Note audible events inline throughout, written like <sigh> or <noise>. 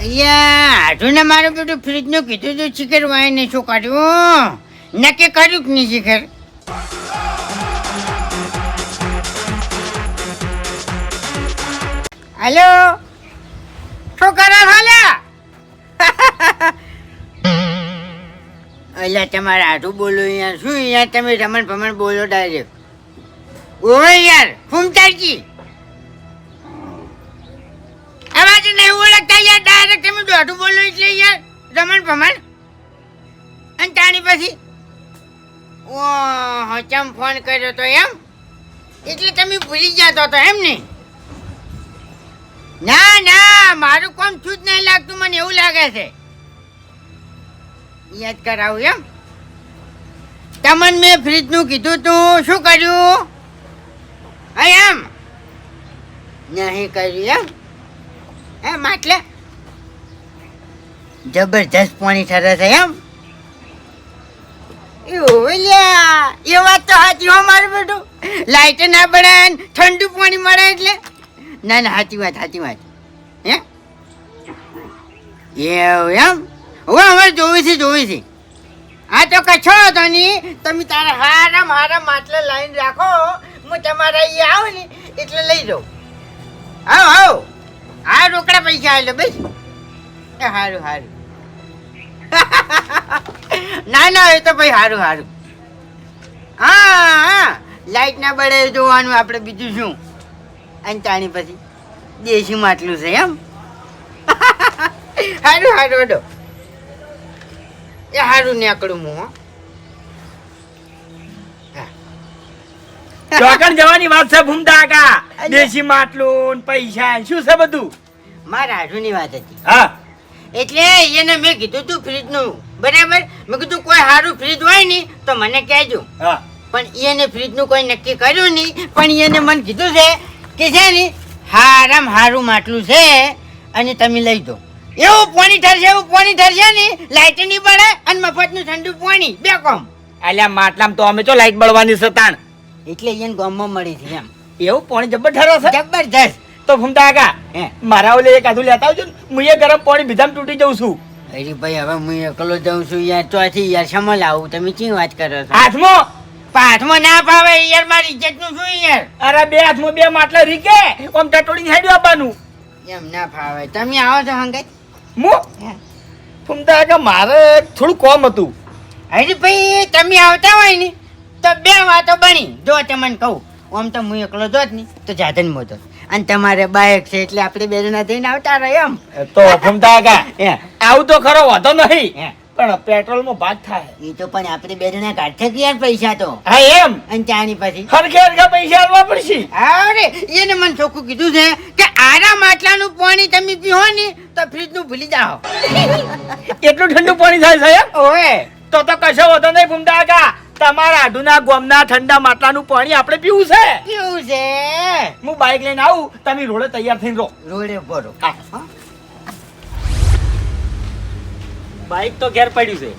અહીંયા હાજુને મારું બધું ફ્રીજનું કીધું તું શિખર વાઈને શું કર્યું નક્કી કર્યું કે નહીં શિખર? હલો? શું કરે હાલા અલ્યા તમારે આટું બોલો અહીંયા, શું અહીંયા તમે રમણ ભમણ બોલો ડાયરેક્ટ ઓય યાર ફૂમતાજી અવાજ નહીં ઓળખતા યાર ડાયરેક્ટ તમે દોઢું બોલો એટલે યાર, રમણ ભમણ. અને તાણી પછી ઓ હચમ ફોન કર્યો તો એમ? એટલે તમે ભૂલી ગયા તો એમ ને? ના ના, મારું કોમ છું જ નહીં લાગતું, મને એવું લાગે છે. યાદ કરાવું એમ? તમને મેં ફ્રીજનું કીધું તું, શું કર્યું? હા, એમ? નહીં કર્યું એમ? એમ માટલે જબરજસ્ત પાણી ઠરે છે એમ? એ વાત તો સાચી હો મારું બેટું લાઈટ ના પડે ઠંડુ પાણી મળે એટલે. ના ના સાચી વાત સાચી વાત. હે? એવું એમ? હું અમારે જોવી છે જોવી છે. હા તો કશો હતો નહીં તમે તારા હારા મારા માટલા લાઈન રાખો. હું તમારા અહીંયા આવું ને એટલે લઈ જાઉં. આવો આવ. હા રોકડા પૈસા આવેલો ભાઈ સારું સારું <laughs> ના ના, એ તો ભાઈ સારું સારું હા હા. લાઈટ ના બળે જોવાનું આપણે બીજું શું? અને તાણી પછી દેશી માટલું છે, એમ. <laughs> સારું સારું એ સારું નીકળું હું. ચોકણ જવાની વાત છે ભૂમતા કા દેશી માટલું ને પૈસા શું છે બધું? મારા હાજુની વાત હતી. હા. એટલે એને મેં કીધું તું ફ્રીજનું. બરાબર? મેં કીધું કોઈ સારું ફ્રીજ હોય ને તો મને કહેજો. હા. પણ એને ફ્રીજનું કોઈ નક્કી કર્યું નહીં પણ એને મને કીધું છે કે છે ને હારામ હારું માટલું છે અને તમે લઈ દો. એવું પાણી ઠરશે એવું પાણી ઠરશે ને લાઇટ નહીં પડે અને મફતનું ઠંડુ પાણી. બે કોમ. અલ્યા માટલામ તો અમે તો લાઇટ બળવાની છે તાણ. એટલે એને ગામમાં મળી છે એમ. એવું? પાણી જબર ઠરો છે? જબરજસ્ત. તો ફૂમતા કા હે. મારા ઓલે એક આધું લેતા આવજો ને. હું એ ગરમ પાણી બીજામાં તૂટી જઉં છું. અરે ભાઈ હવે હું એકલો જાઉં છું યાર. ચોથી યાર સમલ આવું તમે ચી વાત કરો છો? હાથમાં? પાથમાં ના પાવે યાર મારી ઇજ્જતનું શું યાર? અરે બે હાથમાં બે માટલા રીકે? ઓમ ટટોડીને હેડ્યું આપવાનું. એમ ના ફાવે. તમે આવો છો હંગત? હું? ફૂમતા કા મારે થોડું કોમ હતું. અરે ભાઈ તમે આવતા હોય ને. તો બે વાતો બની. જો તમને કહું આમ તો હું એકલો જોત ને તો જાતે મોજો અને તમારે બાઇક છે એટલે આપણે બે જણા થઈને આવતા રહે એમ. તો ભૂમતા કા આવું તો ખરો વાંધો નહીં. પણ પેટ્રોલમાં ભાગ થાય. એ તો પણ આપણે બે જણા કાઢશે કે યાર પૈસા તો? હા એમ. અને ચાની પછી? હરખે હરખા પૈસા આવવા પડશે. અરે એને મને ચોખ્ખું કીધું છે કે આરા માટલાનું પાણી તમે પીવો ને તો ફ્રીજનું ભૂલી જાઓ. <laughs> એટલું ઠંડુ પાણી થાય સાહેબ ઓએ તો તો કશો વધો નહીં ભૂમતા કા તમારા આડુના ગોમના ઠંડા માટલાનું પાણી આપણે પીવું છે? પીવું છે. હું બાઇક લઈને આવું તમે રોડે તૈયાર થઈને રહો. રોડે ભરો. બાઇક તો ઘેર પડ્યું છે.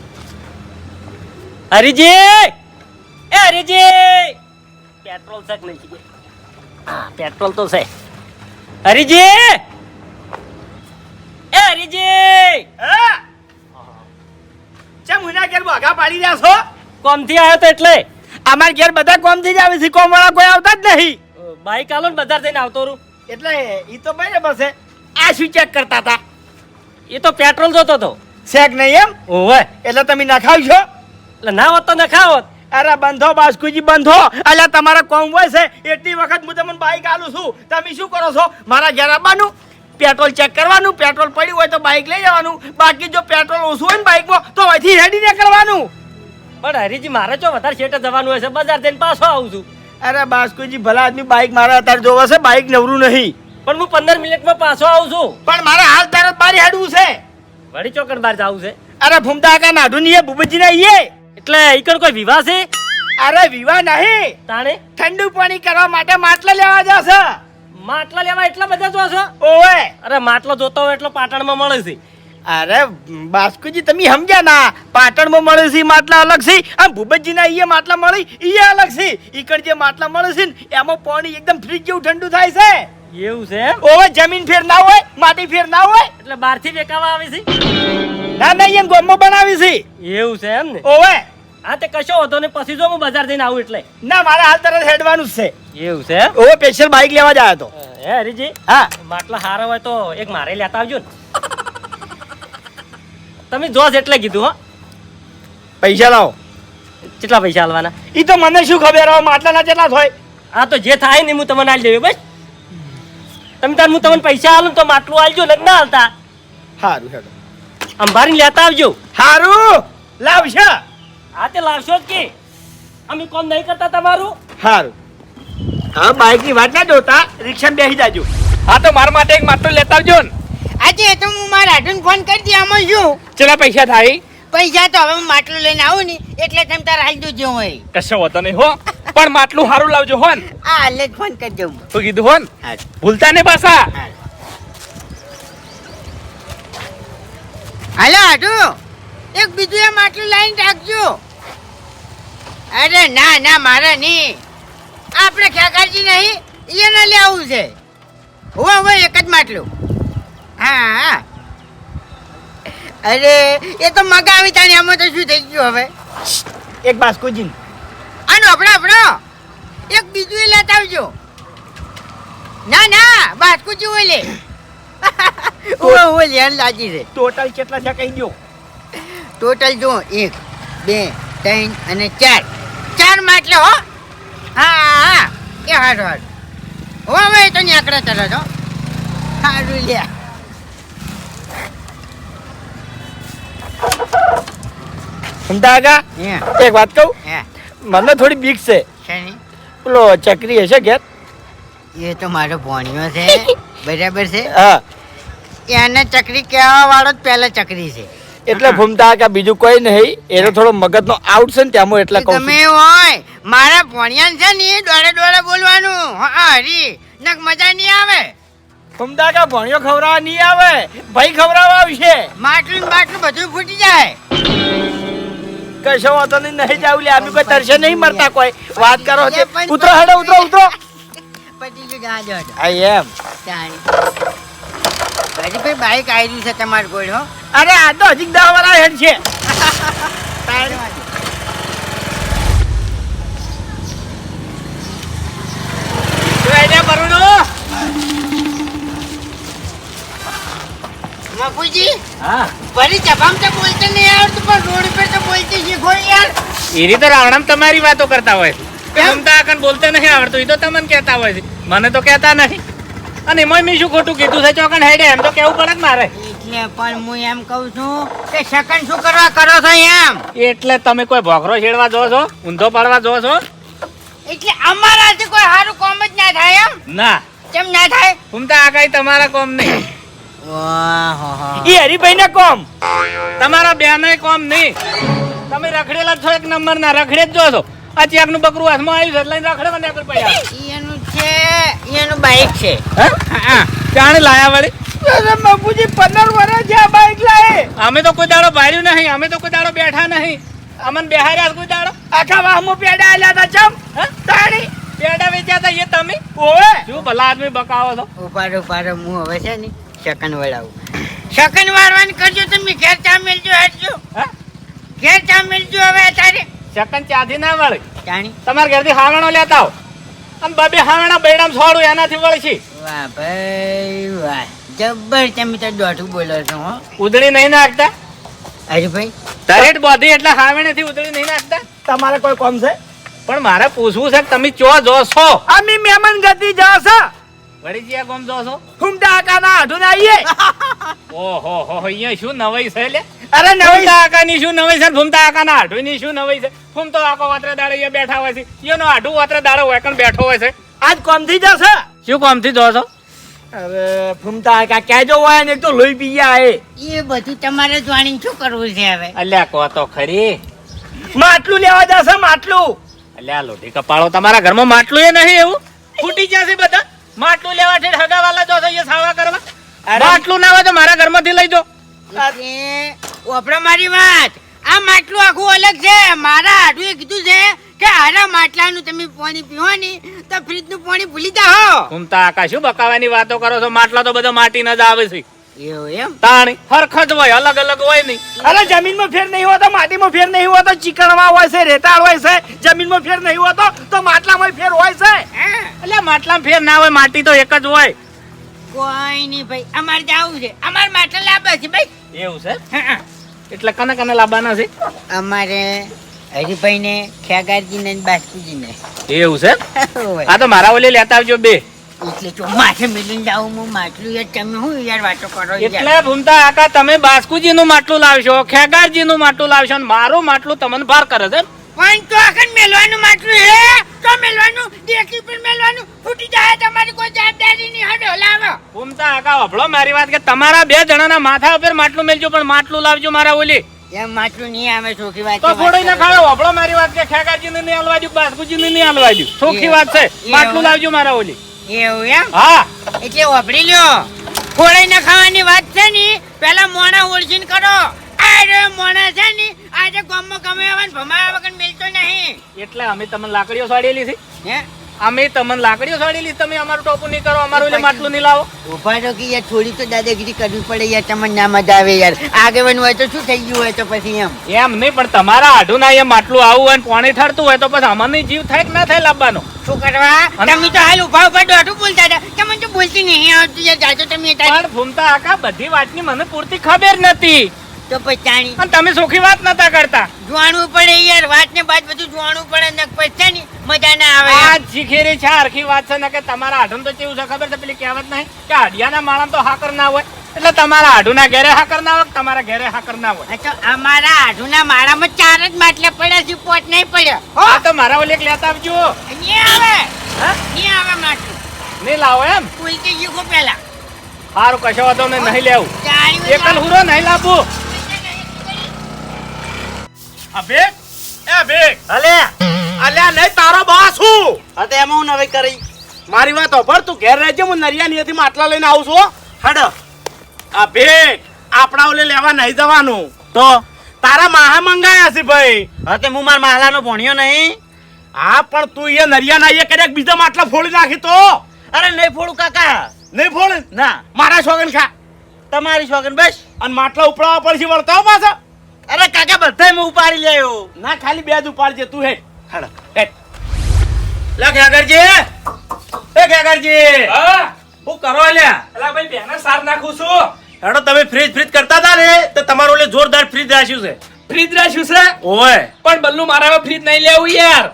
હરીજી! એ હરીજી! પેટ્રોલ છે કે નહીં હા પેટ્રોલ તો છે. હરીજી! એ હરીજી! ચમ હુના ઘેર ભાગા પાડી રહ્યા છો? કોમથી આવ્યો તો એટલે. અમાર ઘેર બધા કોમથી જ આવે છે. કોમ વાળા કોઈ આવતા જ નહીં. બાઈક આલો ને બજાર જઈને આવતો રહું. એટલે ઈ તો બરાબર છે આ શું ચેક કરતા હતા એ તો પેટ્રોલ જોતો હતો. શેક નહીં એમ? ઓવે. એટલે તમે નખાવશો એટલે ના હોત તો ન ખાવત અરે બંધો બાસ્કુજી બંધો. એટલે તમારા કોમ હોય છે. એટલી વખત હું તમને બાઈક આલું છું. તમે શું કરો છો? મારા ઘેર આવવાનું. પેટ્રોલ ચેક કરવાનું. પેટ્રોલ પડ્યું હોય તો બાઈક લઈ જવાનું. બાકી જો પેટ્રોલ ઓછું હોય ને બાઈકમાં તો અહીંથી હેડીને કરવાનું. પણ હરીજી મારે ચો વધારે શેટે જવાનું હશે બજાર જઈને પાછો આવું છું. અરે બાસ્કુજી ભલા આદમી બાઇક મારા અત્યારે જોવા છે બાઇક નવરું નહીં. પણ હું પંદર મિનિટમાં પાછો આવું છું. પણ મારે હાલ તારે બારી હાડવું છે. વળી ચોકડ બહાર જવું છે. અરે ફૂમતા કા નાઢું નહીં ભૂપતજી ના ઈએ એટલે ઈકણ કોઈ વિવાહ છે? અરે વિવાહ નહીં. તાણે? ઠંડુ પાણી કરવા માટે માટલા લેવા જશે. માટલા લેવા એટલા બધા જોશો ઓવે. અરે માટલો જોતો હોય એટલો પાટણમાં મળે છે. અરે બાસ્કુજી તમે સમજ્યા ના? પાટણમાં મળે છે માટલા અલગ છે. અને ભૂપતજી ના ઈએ માટલા મળે ઈએ અલગ છે. ઈકડ જે માટલા મળે છે ને એમાં પાણી એકદમ ફ્રીજ જેવું ઠંડુ થાય છે. એવું છે ઓવે જમીન ફેર ના હોય માટી ફેર ના હોય. એટલે બહારથી વેકાવા આવે છે? ના ના એમ ગોમમાં બનાવી છે. એવું છે એમ ને? ઓવે. હા તે કશો હતો ને પછી જો હું બજાર જઈને આવું એટલે. ના મારે હાલ તરત હેડવાનું છે. એવું છે ઓવે સ્પેશિયલ બાઇક લેવા જ આવ્યો હતો. હે હરીજી? હા. માટલા હારા હોય તો એક મારે લેતા આવજો ને. તમે જોશ એટલે કીધું હો. પૈસા લાવો. કેટલા પૈસા આલવાના? ઈ તો મને શું ખબર હવે માટલાના જેટલા થાય આ તો જે થાય ને હું તમને આલી દેવી બસ. તમે તાર હું તમને પૈસા આલું તો માટલું આલજો ને ના આલતા. સારું હેડો. અંબારી લેતા આવજો. સારું લાવશો. આ તે લાવશો જ કે. અમે કોમ નહીં કરતા તમારું. સારું હા બાઇકની વાત ના જોતા રિક્ષા બેસી જાજો. હા તો મારા માટે એક માટલું લેતા આવજો ને. આજે તો હું મારા હાટુને ફોન કરી દે આમાં શું? ચલા પૈસા થાય? પૈસા તો હવે હું માટલું લઈને આવું ને એટલે તમે તારે હાલ દેજો હોય? કશો હોતો નહીં હો પણ માટલું સારું લાવજો હોન. આ હાલે જ ફોન કરજો તો કીધું હોન? ભૂલતા ને પાછા. હાલો હાટુ. એક બીજું એ માટલું લાઈન રાખજો. અરે ના ના મારે નહીં. આપણે ખ્યાકારજી નહીં એને લેવું છે. હોવા હોય એક જ માટલું. હા. અરે એ તો મગાવી તાની એમાં તો શું થઈ ગયું હવે? એક બાસ્કોજી આનો આપણો આપણો એક બીજું લેતા આવજો. ના ના બાસ્કુજી ઓલે. <coughs> ઓ ઓવે લેન લાજી છે. ટોટલ કેટલા છે કહી દો. ટોટલ જો એક બે ત્રણ અને ચાર. ચાર માટલે હો. હા હા એ હાડ હાડ હવે તો નીકળે તરત હો. હારું લ્યા. એક વાત કહું? મને થોડી બીક છે. પેલો ચકરી હશે ઘેર. એ તો મારો ભોણિયો છે. <laughs> બરાબર છે? હા. એને ચકરી કહેવા વાળો જ પહેલા ચકરી છે. એટલે ફૂમતા કે બીજું કોઈ નહીં. એનો થોડો મગજનો આઉટ છે ને ત્યાંમાં એટલે કહું તમે હોય. મારા ભોણિયા છે ને દોડે દોડે બોલવાનું. હા હરી. નક મજા નહીં આવે. ફૂમતા કા ભણ્યો ખવડાવવા નહીં આવે? ભાઈ ખવડાવવા આવશે. માટલું માટલું બધું ફૂટી જાય. કશો વાતો નહીં નહીં જાવ લે. આમી કોઈ તરશે નહીં મરતા કોઈ. વાત કરો છે ઉતરો હેડો ઉતરો ઉતરો. પછી જો જા જો આઈ એમ. ભાઈ બાઈક આવ્યું છે તમારે ગોળ હો? અરે આ તો હજી દસ વાળા હેડ છે. મફુજી હા. ફરી જબામ તો બોલતે નહીં આવડતું પણ રોડ પર તો બોલતી શીખો યાર. એ રીતે રાવણમ તમારી વાતો કરતા હોય? મમતા આકન બોલતે નહીં આવડતું એ તો તમને કહેતા હોય છે. મને તો કહેતા નહીં. અને એમાં મેં શું ખોટું કીધું છે? ચોકન હેડે એમ તો કેવું પડે મારે? એટલે પણ હું એમ કહું છું કે સેકન્ડ શું કરવા કરો છો એમ? એટલે તમે કોઈ ભોખરો છેડવા જો છો? ઊંધો પાડવા જો છો? એટલે અમારાથી કોઈ સારું કોમ જ ના થાય એમ? ના. કેમ ના થાય? ઘૂમતા આગાઈ તમારા કોમ નહીં. ઈ હરિભાઈ ને કોમ. તમારા બેને કોમ નહીં. તમે રખડેલા છો એક નંબર ના રખડે જ જો છો આ ચેકનું બકરું હાથમાં આવ્યું છે એટલે રખડે મને આગળ પડ્યા. એનું છે એનું બાઈક છે. હા? જાણે લાયા વળી? બાપુજી પંદર વર્ષ છે બાઈક લાય. અમે તો કોઈ દાડો ભાર્યું નહીં અમે તો કોઈ દાડો બેઠા નહીં. અમને બેહાર્યા કોઈ દાડો? આખા વાહમાં પેડા આલ્યા હતા ચમ? તાણી. પેડા વેચ્યા હતા એ તમે? ઓવે. જો ભલા આદમી બકાવો છો? ઉપાડ ઉપાડ હું હવે છે ને સેકન્ડ વળાવું શકન વાળવાની કરજો તમે ઘેર ચા મેલજો હેડજો. ઘેર ચા મેલજો હવે તારે. શકન ચાથી ના વળે. જાણી. તમારા ઘરથી હાવણો લેતા આવો. અને બબે હાવણા બેડામ છોડું એનાથી વળશી. વાહ ભાઈ વાહ. જબ્બર તમે તો દોઢું બોલો છો હો. ઉધડી નહીં નાખતા? હરીભાઈ તરેટ બોધી એટલે હાવણેથી ઉધડી નહીં નાખતા? તમારે કોઈ કોમ છે? પણ મારે પૂછવું છે તમે ચો જો છો અમે મહેમાન ગતિ જશે. વળી જ્યાં ગોમ જો છો? ફૂમતા આકાના હાડું આવીએ ઓહો હો અહીંયા શું નવાઈ છે લે? અરે નવી કાકા આકાની શું નવાઈ છે ફૂમતા આકાના ની શું નવાઈ છે? ફૂમતો આકો વાત્રે દાડે અહીંયા બેઠા હોય છે. એનો હાડું વાત્રે દાડે હોય કણ બેઠો હોય છે? આજ કોમથી જશે? શું કામથી જો છો અરે ફૂમતા આકા જો હોય ને તો લોહી પી ગયા એ એ બધું તમારે જાણી શું કરવું છે હવે? અલ્યા કહો તો ખરી. માટલું લેવા જશે માટલું. અલ્યા લોઢી કપાળો તમારા ઘરમાં માટલું એ નહીં એવું? ફૂટી જશે બધા? માટલું લેવા છે હગાવાલા જો છો સાવા કરવા. અરે- માટલું ના હોય તો મારા ઘરમાંથી લઈ જો. ઓપરા મારી વાત. આ માટલું આખું અલગ છે. મારા આડુએ કીધું છે કે આના માટલાનું તમે પાણી પીવો ને તો ફ્રીજનું પાણી ભૂલી જાઓ. ઘૂમતા આકા શું બકાવાની વાતો કરો છો? માટલા તો બધો ન જ આવે છે. એમ? તાણી હરખત હોય અલગ અલગ હોય નહીં. અરે જમીનમાં ફેર નહીં હોતો માટીમાં ફેર નહીં હોતો ચીકણમાં હોય છે રેતાળ હોય છે જમીનમાં ફેર નહીં હોતો તો માટલામાં ફેર હોય છે? હા? એટલે માટલામાં ફેર ના હોય માટી તો એક જ હોય. કોઈ નહીં ભાઈ અમારે જવું છે. અમારે માટલા લાવવા છે ભાઈ. એવું છે. એટલે કને કને લાવવાના છે? અમારે હરિભાઈને ખેગારજી ને બાસ્કુજીને એવું છે? <laughs> આ તો મારા ઓલે લેતા આવજો બે. એટલે જો માથે મિલીને જાઉં હું માટલું યાર તમે હું યાર વાતો કરો એટલે ભૂમતા આકા તમે બાસ્કુજી નું માટલું લાવશો ખેગારજી નું માટલું લાવશો અને મારું માટલું તમને ભાર કરે છે. પણ તો આખર મેલવાનું માટલું હે? તો મેલવાનું દેખી પર મેલવાનું ફૂટી જાય તમારી કોઈ જવાબદારી નહીં હડો લાવો. ભૂમતા આકા અભળો મારી વાત કે તમારા બે જણાના માથા ઉપર માટલું મેલજો પણ માટલું લાવજો મારા ઓલી. એમ માટલું નહીં આવે ચોખી વાત તો ફોડો ના ખાવે મારી વાત કે ખેગારજી ને નહીં હલવા દઉં બાસ્કુજી ને નહીં હલવા દઉં વાત છે. માટલું લાવજો મારા ઓલી. એવું એમ? હા. એટલે વાપરી લ્યો. ખોળાઈ ના ખાવાની વાત છે ને પેલા મોણા ઓળખીને કરો. આ રે મોણા છે ને આજે ગામમાં ગમે આવવાનું ભમાયા વગર મિલતો નહીં. એટલે અમે તમને લાકડીઓ સાડેલી છે. હે? અમે તમને લાકડીઓ સાડેલી તમે અમારું ટોપું નહીં કરો અમારું એટલે માટલું નહીં લાવો. ઊભા તો કે યાર થોડી તો દાદાગીરી કરવી પડે યાર તમને ના મજા આવે યાર. આગેવન હોય તો શું થઈ ગયું હોય તો પછી એમ. એમ નહીં પણ તમારા આઢું ના એ માટલું આવું હોય પાણી ઠરતું હોય તો પછી અમારે જીવ થાય કે ના થાય લાવવાનો? શું કરવા? તમે તો હાલ ઊભા ઊભા દોઢું બોલતા હતા. તમને તો બોલતી નહીં આવતી યાર જાજો તમે પણ ફૂમતા આકા બધી વાતની મને પૂરતી ખબર નથી. તો તાણી અને તમે સોખી વાત નતા કરતા. જોવાનું પડે યાર વાત ને બાદ બધું જોવાનું પડે ને પછી મજા ના આવે આ શીખેરી છે હરખી વાત છે ને કે તમારા આઢું તો કેવું છે ખબર છે? પેલી કહેવત નહીં કે આડિયાના માણસ તો હાકર ના હોય. એટલે તમારા આઢુના ઘેરે હાકર ના હોય તમારા ઘેરે હાકર ના હોય? તો અમારા આઢુના માળામાં ચાર જ માટલા પડ્યા છે પોટ નહીં પડ્યો. હો! તો મારા ઓલી લેતા આવજો. નહીં આવે. નહીં આવે માટલું. નહીં લાવો એમ? કોઈ કે યુગો પેલા. સારું કશો નહીં નહીં લેવું. એકલ હુરો નહીં લાવવું અભિક? એ અભિક! અલે! અલ્યા નહીં તારો બાસ હું! અતે એમાં હું નવે કરી. મારી વાત ઓભર તું ઘેર રહેજે હું નરિયાનીથી માટલા લઈને આવું છું હડ. અભિક આપણા ઓલે લેવા નહીં જવાનું. તો? તારા માહા મંગાયા છે ભાઈ. અતે હું મારા માહલાનો ભણ્યો નહીં. હા પણ તું એ નરિયા ના એ કર્યા બીજા માટલા ફોડી નાખી તો? અરે નહીં ફોડું કાકા. નહીં ફોડ? ના. મારા શોગન ખા. તમારી શોગન બસ. અને માટલા ઉપડાવવા પડશે વળતાવ પાછા. અરે કાકા બધાય હું ઉપાડી લેયો ના ખાલી બે જ ઉપાડજે તું હે હડો. લે ખેગરજી એ ખેગરજી હું? કરો લ્યા અલા ભાઈ બેના સાર નાખું છું. હેડો તમે ફ્રીજ ફ્રીજ કરતા હતા ને તો તમારો ઓલે જોરદાર ફ્રીજ રાખ્યું છે. ફ્રીજ રાખ્યું છે? ઓય. પણ બલ્લુ મારે હવે ફ્રીજ નહીં લેવું યાર.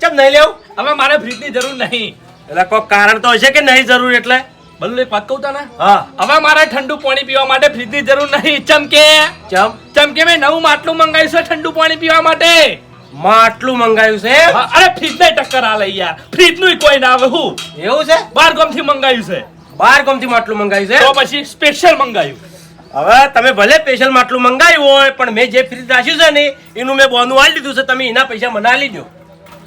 ચમ નહીં લેવું? હવે મારે ફ્રીજની જરૂર નહીં. એટલે કોઈ કારણ તો હશે કે નહીં જરૂર એટલે? બલ્લુ એક વાત કહું તને? હા. હવે મારે ઠંડુ પાણી પીવા માટે ફ્રીજની જરૂર નહીં. ચમકે? ચમ? ચમકે મેં નવું માટલું મંગાવ્યું છે ઠંડુ પાણી પીવા માટે. માટલું મંગાવ્યું છે? અરે ફ્રીજ ને ટક્કર આ લઈ યાર ફ્રીજનું કોઈ ના આવે. હું? એવું છે? બાર ગામથી મંગાવ્યું છે. બાર ગમથી માટલું મંગાવ્યું છે? તો પછી સ્પેશિયલ મંગાવ્યું. હવે તમે ભલે સ્પેશિયલ માટલું મંગાવ્યું હોય પણ મેં જે ફ્રીજ રાખ્યું છે ને એનું મેં બોનું આલી દીધું છે તમે એના પૈસા મને આલી દો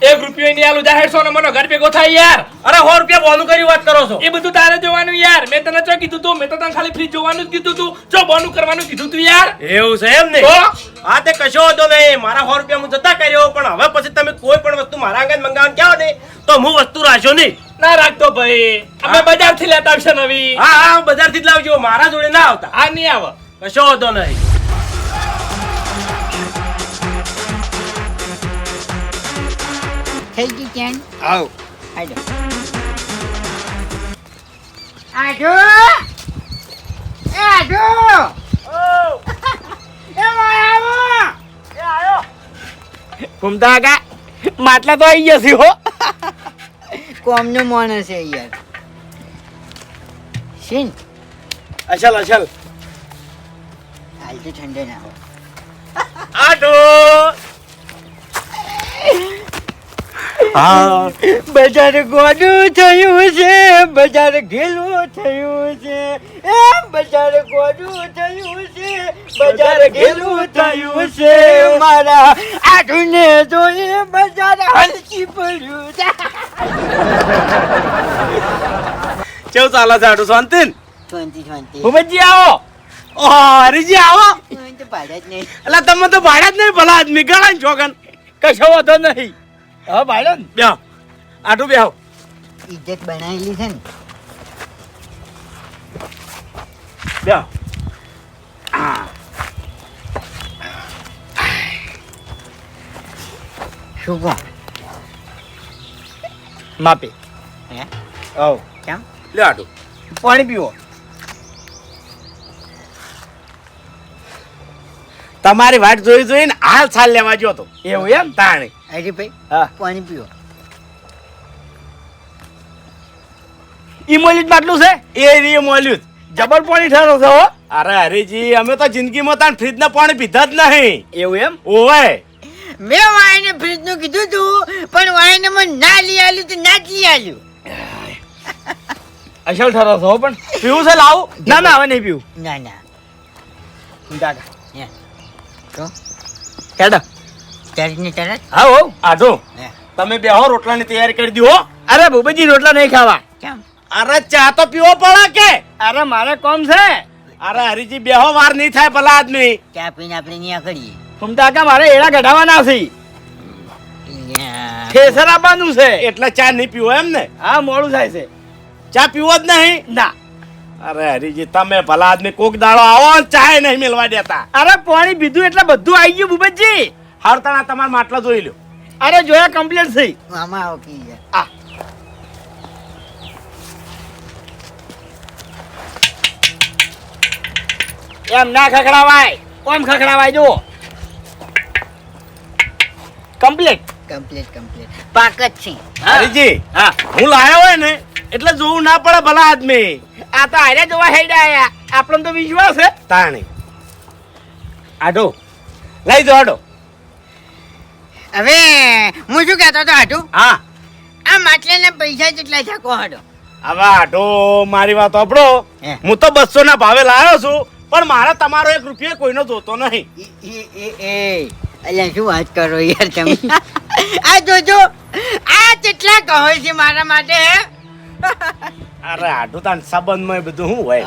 એક રૂપિયો ની આલુ જાહેર સો મને ઘર ભેગો થાય યાર. અરે સો રૂપિયા બોનું કરી વાત કરો છો. એ બધું તારે જોવાનું યાર. મેં તને ચો કીધું તું? મેં તો તને ખાલી ફ્રીજ જોવાનું જ કીધું તું. ચો બોનું કરવાનું કીધું તું યાર? એવું છે એમ ને? હા તે કશો હતો નહીં. મારા સો રૂપિયા હું જતા કર્યો પણ હવે પછી તમે કોઈ પણ વસ્તુ મારા આંગણ મંગાવવાનું કહો ને તો હું વસ્તુ રાખ્યો નહીં. ના રાખતો ભાઈ. અમે બજારથી લેતા આવશે નવી. હા હા બજારથી જ લાવજો મારા જોડે ના આવતા. આ નહીં આવે. કશો હતો નહીં. થઈ ગઈ ત્યાં? આવ. આજો આજો એ આજો <laughs> એ આવો! ઘૂમતા આગા. માટલા તો આવી જશે હો. કોમનો માણસ છે યાર. શીન? અસલ અસલ હાલ તો ઠંડે ના હો. આટો હા. બજાર ગોડું થયું છે બજાર ઘેલું થયું છે. એ બજાર ગોડું થયું છે બજાર ઘેલું થયું છે. મારા આઠુને જોઈ બજાર હલકી પડ્યું છે. કેવું ચાલે છે શાંતિન? શાંતિ શાંતિ. ભૂપતજી આવો. ઓહો હરીજી આવો. એટલે તમે તો ભાડા જ નહીં ભલા આદમી ગણા છોકન કશો વાંધો નહીં. હા ભાઈ ને. બેહો. આટું બેહો. ઇજ્જત બનાવેલી છે ને. બેહો. શું કહો? માપે. હે? ઓ કેમ? લ્યો આટું પાણી પીવો. તમારી વાટ જોઈ જોઈને હાલ છાલ લેવા ગયો તો એવું એમ? તાણે. હરીભાઈ હા. પાણી પીવો ઈમોલી માટલું છે? એ રીએ મોલ્યું જબર પાણી ઠારો છો હો. અરે હરીજી અમે તો જિંદગીમાં તાણ ફ્રીજના પાણી પીધા જ નહીં. એવું એમ? ઓવે. મેં વાયને ફ્રીજનું કીધું તું પણ વાયને મને ના લઈ આલ્યું તો ના જ લઈ આલ્યું. <sighs> અસલ ઠારો છો હો પણ પીવું છે લાવું? ના ના હવે નહીં પીવું. ના ના. કાકા હે તો કેડા તરત ને તરત હા આજો. તમે રોટલાની તૈયારી કરી દો અરે ભૂપેજી રોટલા નહીં ખાવા. કેમ? અરે ચા તો પીવો પડે કે? અરે મારે કોમ છે. અરે હરીજી બેહો વાર નહીં થાય ભલા આદમી. ચા પીને આપણે ત્યાં કરીએ ઘૂમતા કા મારે એડા કઢાવાના છે. યા. આપવાનું છે. એટલે ચા નહીં પીવો એમ ને? હા મોડું થાય છે. ચા પીવો જ નહીં? ના. અરે હરીજી તમે ભલા આદમી કોક દાડો આવો ચા ચાય નહીં મેળવા દેતા. અરે પાણી પીધું એટલે બધું આવી ગયું ભૂપતજી હરતાણા તમારા માટલા જોઈ લ્યો. અરે જોયા કમ્પ્લીટ થઈ. મામા આવો આ. એમ ના ખખડાવાય. કોમ ખખડાવાય જો કમ્પ્લીટ કમ્પ્લીટ કમ્પ્લીટ પાક જ છે. હરીજી હા. હું લાયો હોય ને એટલે જોવું ના પડે ભલા આદમી. આ તો આરે જોવા હેડા આયા. આપણને તો વિશ્વાસ છે તાણી. આડો. લઈ જો આડો. હવે હું શું કહેતો હતો હાટુ? હા. આ માટલાના પૈસા કેટલા છે કહો હાટુ? હવે આડો મારી વાત સાંભળો. હું. તો બસો ના ભાવે લાવ્યો છું પણ મારા તમારો એક રૂપિયો કોઈનો જોતો નહીં. એ એ એ અલ્યા શું વાત કરો યાર તમે? <laughs> આ જોજો આ કેટલા કહો છે મારા માટે અરે આડું તાન સંબંધમાં બધું શું હોય?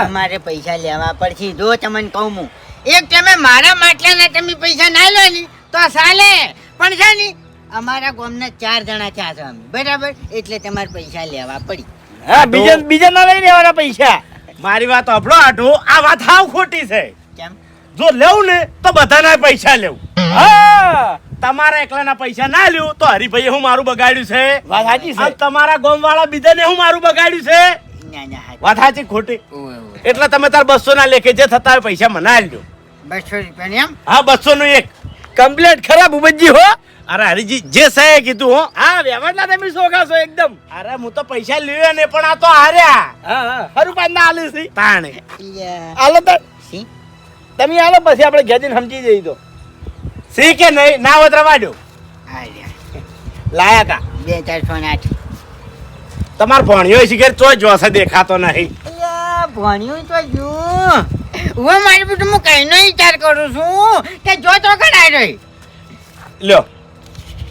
તમારે પૈસા લેવા પડશે જો તમને કહું હું. એક તમે મારા માટલાના તમે પૈસા ના લો ને તો ચાલે પણ છે ને અમારા ગામના ચાર જણા છે છો અમે બરાબર? એટલે તમારે પૈસા લેવા પડી. હા બીજા બીજા ના લઈ લેવાના પૈસા. મારી વાત અભળો આડો આ વાત હાવ ખોટી છે. કેમ? જો લેવું ને તો બધાના પૈસા લેવું. હા તમારા એકલાના પૈસા ના લ્યું તો હરિભાઈ હું મારું બગાડ્યું છે. વાત સાચી છે. તમારા ગામ વાળા બીજાને હું મારું બગાડ્યું છે. ના ના વાત સાચી ખોટી. એટલે તમે તાર બસો ના લેખે જે થતા હોય પૈસા મને આલજો બસો રૂપિયા એમ? હા બસો નું એક. કમ્પ્લીટ ખરાબ ભૂપતજી હો. અરે હરીજી જે સાહેબ કીધું હો. હા વ્યવહારના તમે સોગા છો એકદમ? અરે હું તો પૈસા લીધા ને પણ આ તો હાર્યા. હા હા. હરું પાંચ ના આલી છે તાણે. આલો તો. સી? તમે આલો પછી આપણે ઘેર સમજી જઈ તો. સી કે નહીં? ના હોય રવાડ્યો. લાયા કા બે ચાર ફોન આઠ. તમાર ભણ્યો કે ચો જોશે દેખાતો નહીં. ભણ્યું તો જો હું મારી બધું હું કઈનો વિચાર કરું છું. કે જો તો કણાય રહી લ્યો.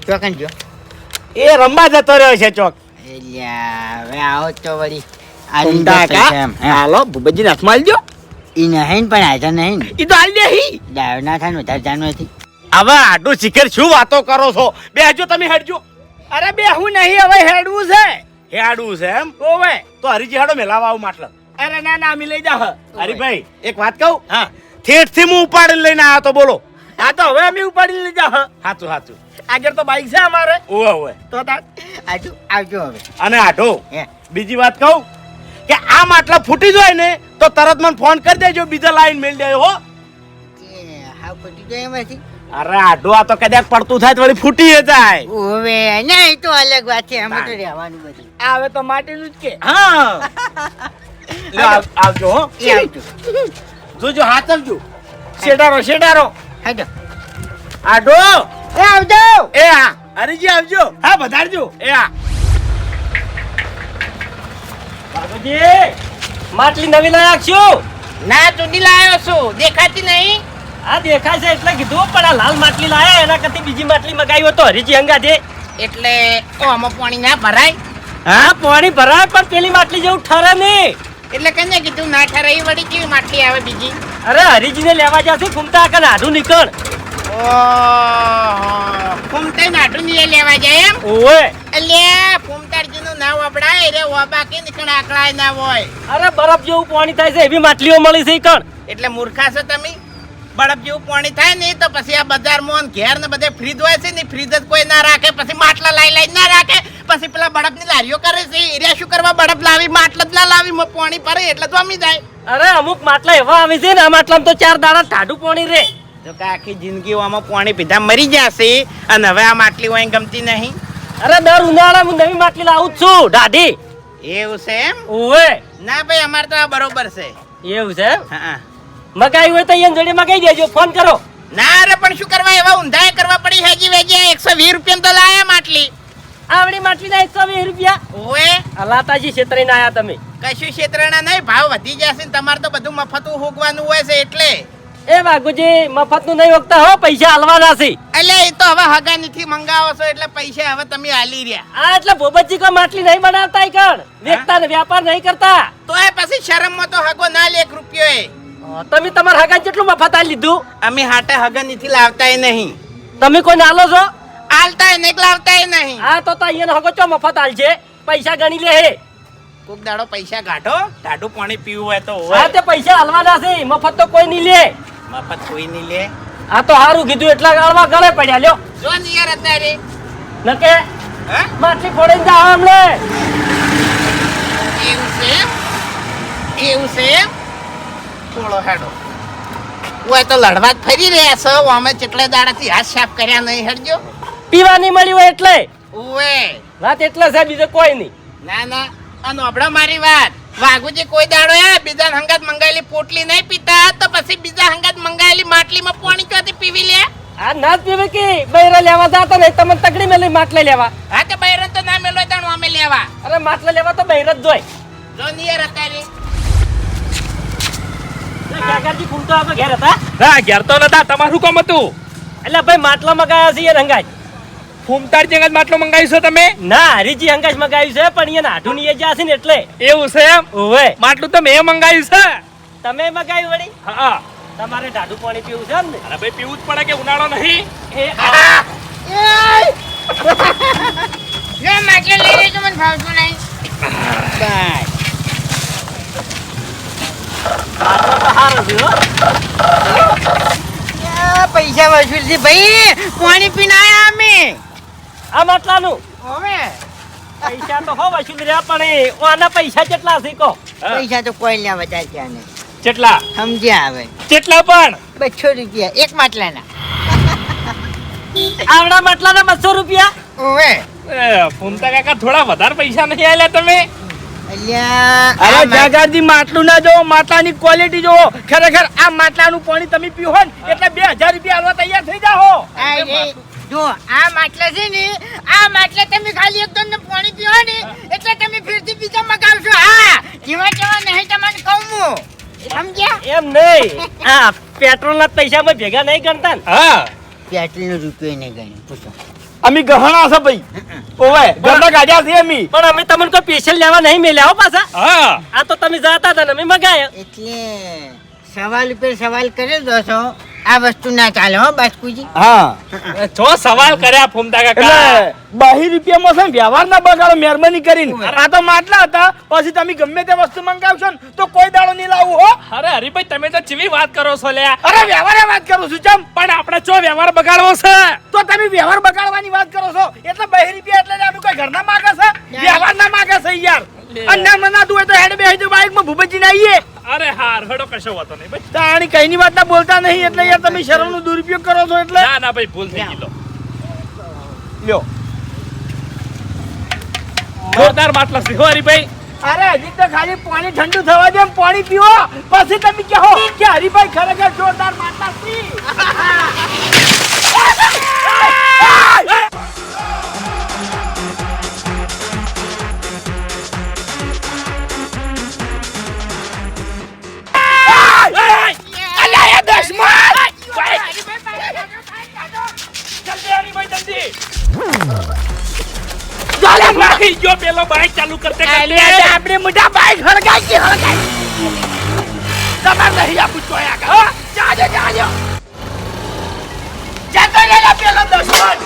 ચોકન જો. એ રમવા જતો રહ્યો છે ચોક. હવે આવો તો વળી. હાલો ભૂપતજી હાથમાં આલજો ઈ નહીં પણ હાજર નહીં. ને ઈ તો આલ દે હી. દાવ ના થાય ને વધારે જાણવું નથી. હવે આટલું શિખર શું વાતો કરો છો? બે હજુ તમે હેડજો. અરે બે હું નહીં હવે હેડવું છે. હેડવું છે એમ? ઓવે તો હરીજી હેડો મેલાવા આવું માટલા. અરે ના ના અમે લઈ જા હરીભાઈ. એક વાત કહું? હા. ઠેઠથી હું ઉપાડી લઈને આવ્યો તો બોલો. આ તો હવે અમે ઉપાડી લઈ જા સાચું સાચું આગળ તો બાઈક છે અમારે. ઓવે ઓવે. તો આજુ આવજો હવે. અને આઢો. હે. બીજી વાત કહું કે આ માટલા ફૂટી જાય ને તો તરત મને ફોન કરી દેજો બીજા લાઈન મેળ દેજો હો. એ ફૂટી જાય એમાંથી? અરે આઢો આ તો કદાચ પડતું થાય તો વળી ફૂટી જાય. ઓવે ના એ તો અલગ વાત છે અમે તો રહેવાનું બધું. આ હવે તો માટીનું જ કે. હા. <laughs> આવજો હો. એ આવજો જોજો હાચવજો શેડારો શેડારો હેડો આડો એ આવજો. એ હા હરીજી આવજો. હા વધારજો એ હા માટલી નવી લાયા છો? ના ચૂંટી લાયો છું. દેખાતી નહીં. આ દેખાય છે એટલે કીધું પણ આ લાલ માટલી લાયા એના કરતી બીજી માટલી મગાવી તો હરીજી અંગા છે એટલે આમાં પાણી ના ભરાય? હા પાણી ભરાય પણ પેલી માટલી જેવું ઠરે નહીં. એટલે કને કીધું ના ઠરાઈ વળી કેવી માટલી આવે બીજી? અરે હરીજીને લેવા જશે ઘૂમતા કને આધુ નીકળ. ઓહો ફૂમતાઈ નાઠું એ લેવા જાય એમ? ઓવે. એટલે ફૂમતાડજી નું નામ વપડાય એટલે ઓબા કે નીકળ આકળાય ના હોય. અરે બરફ જેવું પાણી થાય છે એવી માટલીઓ મળી છે કણ. એટલે મૂર્ખા છો તમે? બળફ જેવું પાણી થાય ને તો પછી આ બજારમાં મોન ઘેર ને બધે ફ્રીજ હોય છે ને ફ્રીજ જ કોઈ ના રાખે. પછી માટલા લાઈ લાઈ ના રાખે. પછી પેલા બળફની લારીઓ કરે છે. એરિયા શું કરવા? બળપ લાવી માટલા જ ના લાવી. પાણી ભરે એટલે તો અમી જાય. અરે અમુક માટલા એવા આવી છે ને આ માટલા તો ચાર દાડા ઠાડું પાણી રે તો કે આખી જિંદગી આમાં પાણી પીધા મરી જશે. અને હવે આ માટલી હોય ગમતી નહીં. અરે દર ઉનાળા હું નવી માટલી લાવું છું દાઢી. એવું છે એમ? ઓવે ના ભાઈ અમારે તો આ બરોબર છે. એવું છે? હા. મગાઈ હોય તો અહીંયા જોડે મગાઈ દેજો ફોન કરો. ના રે પણ શું કરવા? એવા ઊંધાય કરવા પડી હેજી વેજી એકસો વીસ રૂપિયા તો લાયા માટલી. આવડી માટલી ના એકસો વીસ રૂપિયા? ઓએ અલાતાજી છેતરીને આયા તમે. કશું ક્ષેત્રના નહીં ભાવ વધી જશે ને તમારે તો બધું મફતું હોગવાનું હોય છે એટલે. એ બાગુજી મફતનું નહીં વખતા હો પૈસા હાલવાના છે. એટલે એ તો હવે હગાનીથી મંગાવો છો એટલે પૈસા હવે તમે હાલી રહ્યા. આ એટલે ભોબતજી કો માટલી નહીં બનાવતા કણ? વેચતા ને વ્યાપાર નહીં કરતા. તો એ પછી શરમમાં તો હગો ના લે એક રૂપિયો એ તમે તમારા હગા કેટલું મફત આ લીધું અમે હાટે હગાનીથી લાવતા નહીં. તમે કોઈ આલો છો? આલતા નહીં લાવતા નહીં. હા તો અહીંયા હગો ચો મફત હાલ છે પૈસા ગણી લે હે. કોક દાડો પૈસા કાઢો. ટાઢું પાણી પીવું હોય તો હા તે પૈસા હાલવાના છે. મફત તો કોઈ નહીં લે. મફત કોઈ નહીં લે. આ તો સારું કીધું એટલા ગાળવા ગળે પડ્યા લ્યો. જો નિયર યાર અત્યારે. નકે? હે? માટલી ફોડીને જાઓ અમને એવું છે? એવું છે? થોડો હેડો. ઓય તો લડવા જ ફરી રહ્યા છો. અમે ચેટલે દાડાથી હાથ સાફ કર્યા નહીં હેડજો. પીવાની મળી હોય એટલે. ઓએ વાત એટલે છે બીજો કોઈ નહીં. ના ના. અને હમણાં મારી વાત. વાઘુજી કોઈ દાડો એ બીજા હંગાત મંગાયેલી પોટલી નહીં પીતા તો પછી બીજા હંગાત મંગાયેલી માટલીમાં પાણી ક્યાંથી પીવી લે? આ ના જ પીવે કે બૈરા લેવા જાતો નહીં તમે તગડી મેલી માટલે લેવા. હા તો બૈરા તો ના મેલો તાણું અમે લેવા. અરે માટલે લેવા તો બૈરા જ જોઈ જો નિયર અત્યારે. કાકાજી ફૂલ તો આપણે ઘેર હતા ના ઘેર તો નતા. તમારું કામ હતું. એટલે ભાઈ માટલા મગાયા છે યાર ફૂમતાર માટલો મંગાવ્યું છે તમે? ના હરીજી હંગાજ મંગાવ્યું છે પણ અહીંયા નાઠું ની જ્યાં છે ને એટલે. એવું છે એમ? ઓવે. માટલું તો મેં મંગાવ્યું છે. તમે મગાવ્યું વળી? હા. તમારે પાણી પીવું છે એમ ને અરે ભાઈ પીવું જ પડે કે ઉનાળો નહીં? એ આ જો માટલો લઈ લેજો મને ભાવતું નહીં. બસ માટલો તો સારો છે હો. આ પૈસા વસૂલ છે. ભાઈ પાણી પીને આયા અમે. આ માટલાનું અમે. પૈસા તો હો વસૂલ રહ્યા પણ આના પૈસા કેટલા છે કો પૈસા તો કોઈ લેવા વધારે ત્યાં નહીં. કેટલા? સમજ્યા હવે. કેટલા પણ? બસો રૂપિયા. એક માટલાના. આવડા માટલાના બસો રૂપિયા? ઓવે. ફોન ફૂમતા કાકા થોડા વધારે પૈસા નહીં આલ્યા તમે. અરે જાગાજી માટલું ના જોવો માટલાની ક્વોલિટી જોવો. ખરેખર આ માટલાનું પાણી તમે પીવો ને એટલે બે હજાર રૂપિયા હાલવા તૈયાર થઈ જાઓ. આ જો આ માટલા છે ને આ માટલા તમે ખાલી એક દોન પાણી પીવો ને એટલે તમે ફિરથી બીજા મગાવશો. હા જીવા જવા નહીં તમને કહું હું. સમજ્યા? એમ નહીં. આ પેટ્રોલના પૈસા માં ભેગા નહીં ગણતા હા. પેટ્રોલ રૂપિયો નહીં ગણ્યો. પૂછો. અમે ગહણા છે ભાઈ. ઓવે ઘરના ગાડ્યા છે અમે. પણ અમે તમને કોઈ સ્પેશિયલ લેવા નહીં મેલ્યા હો પાછા. હા. આ તો તમે જાતા હતા ને અમે મગાયા. એટલે સવાલ ઉપર સવાલ કરી દો છો આ વસ્તુ ના ચાલે હો બાસ્કુજી. હા. જો સવાલ કર્યા ફૂમતા કાકા. બાહી રૂપિયામાં છે વ્યવહાર ના બગાડો મહેરબાની કરીને. આ તો માટલા હતા પછી તમે ગમે તે વસ્તુ મંગાવશો ને તો કોઈ દાડો નહીં લાવું હો. અરે હરીભાઈ તમે તો ચીવી વાત કરો છો લે અરે વ્યવહારે વાત કરું છું ચમ. પણ આપણે જો વ્યવહાર બગાડવો છે? તો તમે વ્યવહાર બગાડવાની વાત કરો છો? એટલે બાહી રૂપિયા એટલે આનું કોઈ ઘરના માગે છે? વ્યવહાર ના માગે છે યાર. અન્ના મના તું તો હેડ બેહી જો બાઈકમાં ભૂપતજી ના આઈએ અરે હાર હડો કશો વાતો નહીં ભાઈ તાણી કઈ ની વાત ના બોલતા નહીં એટલે યાર તમે શરમ નો દુરુપયોગ કરો છો એટલે. ના ના ભાઈ ભૂલ થઈ ગઈ લો લ્યો. જોરદાર માટલા છે ભાઈ. અરે હજી તો ખાલી પાણી ઠંડુ થવા દે પાણી પીવો પછી તમે કહો કે હરીભાઈ ખરેખર જોરદાર માટલા પી. <laughs> ગયો પેલો બાઈક ચાલુ કરતે કરતે. આપણે મોટા બાઈક હળગાઈ ગઈ હળગાઈ તમે નહીં આપું જોયા કર જાજો જાજો લેલા પેલો દુશ્મન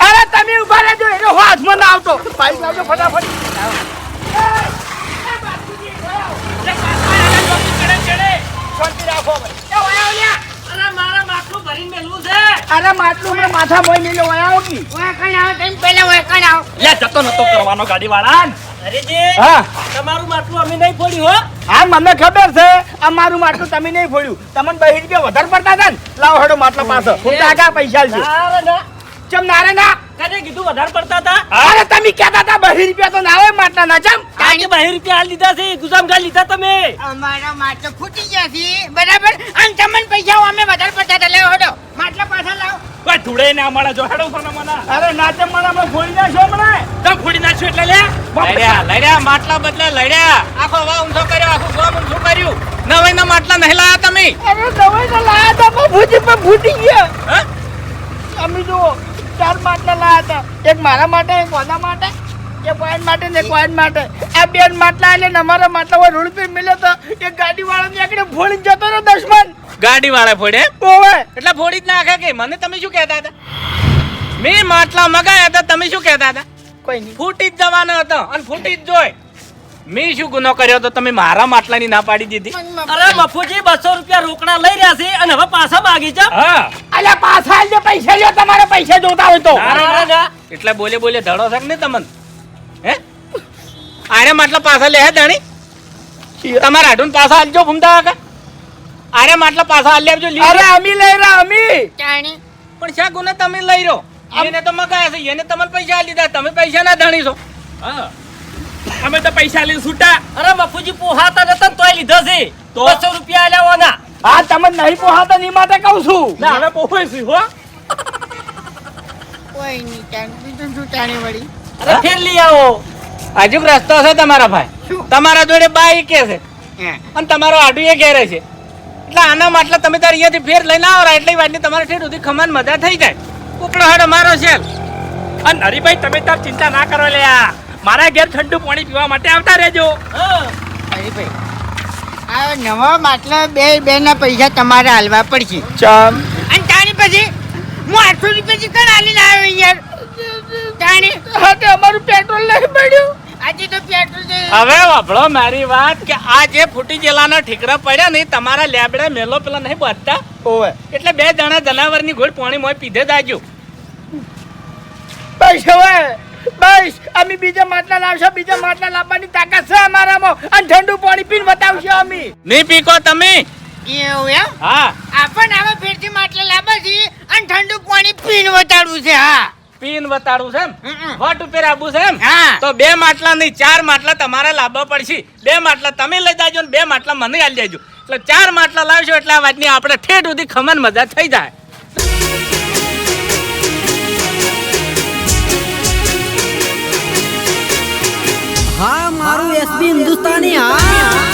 અરે તમે ઊભા રહેજો એનો હાથમાં ના આવતો. બાઈક લાવજો ફટાફટ. શાંતિ રાખો ભાઈ. અરે માટલું મને માથા મોય મેલ્યો વયા આવો કી. ઓય કણ આવો તેમ પહેલા ઓય કણ આવો. લે જતો નતો કરવાનો ગાડીવાળા. અરેજી હા. તમારું માટલું અમે નહીં ફોડ્યું હો. હા મને ખબર છે આ મારું માટલું તમે નહીં ફોડ્યું. તમને બે રૂપિયા વધારે પડતા હતા ને. લાવો હેડો માટલા પાસે હું આગા પૈસા આલજો. ચમ નારે ના? કને કીધું વધારે પડતા હતા. અરે તમે કહેતા હતા બહી રૂપિયા તો ના હોય માટલા ના જમ કાકે બહી રૂપિયા હાલ લીધા છે ગુજામ ગાલ લીધા તમે. અમારા માટલો ખૂટી ગયા છે. બરાબર? અન તમને પૈસા અમે વધારે પડતા હતા. લેવો હડો. માટલા પાછા લાવો. ભાઈ ધૂળે ને અમારા જો હેડો ફરવા મના અરે ના ચમ મને હમણાં ફોડી નાખ્યો મને તમ ફોડી નાખ્યો એટલે લે. લડ્યા લડ્યા માટલા બદલે લડ્યા. આખો વા ઊંધો કર્યો આખું ગોમ ઊંધો કર્યું. નવાઈ ના માટલા નહીં લાયા તમે. અરે નવાઈ ના લાયા તમે ભૂજી પર ભૂટી ગયા. હા? અમે જુઓ. ચાર માટલા લાયા હતા. એક મારા માટે એક કોના માટે એક વાઈન માટે ને એક વાઈન માટે. આ બે માટલા એટલે ને અમારા માટલા હોય રોડ પર મિલ્યો તો એક ગાડી વાળો આગળ ફોડી જતો રહ્યો દશમન. ગાડી વાળા ફોડે? ઓવે. એટલે ફોડી જ નાખે કે? મને તમે શું કહેતા હતા? મેં માટલા મગાયા હતા તમે શું કહેતા હતા? કોઈ નહીં. ફૂટી જ જવાનો હતો અને ફૂટી જ જોય. મેં શું ગુનો કર્યો તો તમે મારા માટલાની ના પાડી દીધી? અરે મફુજી બસો રૂપિયા રોકડા લઈ રહ્યા છે અને હવે પાછા માગી છે હા. અલ્યા પાછા આલજો પૈસા લ્યો તમારે પૈસા જોતા હોય તો. ના, ના, ના. એટલે બોલે બોલે ધડો છે ને તમને. હે? આરે માટલા પાછા લે હે દાણી તમારા હાડું પાછા આલજો ભૂમતા કાકા આરે માટલા પાછા આલી આપજો લીધો. અરે અમી લઈ રહ્યા અમી. ચાણી પણ શા ગુને તમે લઈ રહ્યો? એને તો મગાયા છે એને તમને પૈસા આલી દીધા. તમે પૈસા ના ધણી છો. અમે તો પૈસા લઈને છૂટા. અરે બાપુજી પોહાતા નતા ને તોય લીધો છે. તો? બસો રૂપિયા આલ્યાવાના હા તમે નહીં પોહાતા ની માટે કહું છું. ના હવે પોહોય છે હો. કોઈ નહીં ચાણી તો શું વળી? અરે ફેર લઈ આવો. હજુ રસ્તો છે તમારા ભાઈ. તમારા જોડે બાઈક કે છે? હે. અને તમારો આડું એ ઘેરે છે. એટલે આના માટલા તમે તાર અહીંયાથી ફેર લઈને આવો એટલી વાતની તમારે ઠેઠ સુધી ખમાન મજા થઈ જાય. કુકડો હેડો મારો છે. અને હરીભાઈ તમે તાર ચિંતા ના કરો લે મારા ઘેર ઠંડુ પાણી પીવા માટે આવતા રહેજો. હા. અરે ભાઈ આ નવા માટલા બે બે ના પૈસા તમારે હાલવા પડશે. ચાલ. અને તાણી પછી હું આઠસો રૂપિયાથી કણ હાલીને આવ્યો યાર? તાણી? હા તો અમારું પેટ્રોલ નહીં પડ્યું. આજે તો પેટ્રોલ હવે વાપરો મારી વાત કે આ જે ફૂટી ગયેલાના ઠીકરા પડ્યા ને તમારા લેબડા મેલો પેલા નહીં બાંધતા? ઓવે. એટલે બે જણા જનાવરની ગોળ પાણી મોય પીધે દાજો પૈસા બસ. અમે બીજા માટલા લાવશો બીજા માટલા લાવવાની તાકાત છે અમારામાં. અને ઠંડુ પાણી પીને બતાવશો અમે. નહીં પીકો તમે. એવું એમ? હા. આપણ હવે ફેરથી માટલા લાવવા છે અને ઠંડુ પાણી પીને બતાડવું છે હા. પીન બતાડું છે એમ. વટ ઉપર આબુ છે એમ? હા. તો બે માટલા નહીં ચાર માટલા તમારે લાવવા પડશે. બે માટલા તમે લઈ જાજો ને બે માટલા મને આલી દેજો. એટલે ચાર માટલા લાવશો એટલે આ વાતની આપણે ઠેઠ સુધી ખમણ મજા થઈ જાય. एस पी हिंदुस्तानी हाँ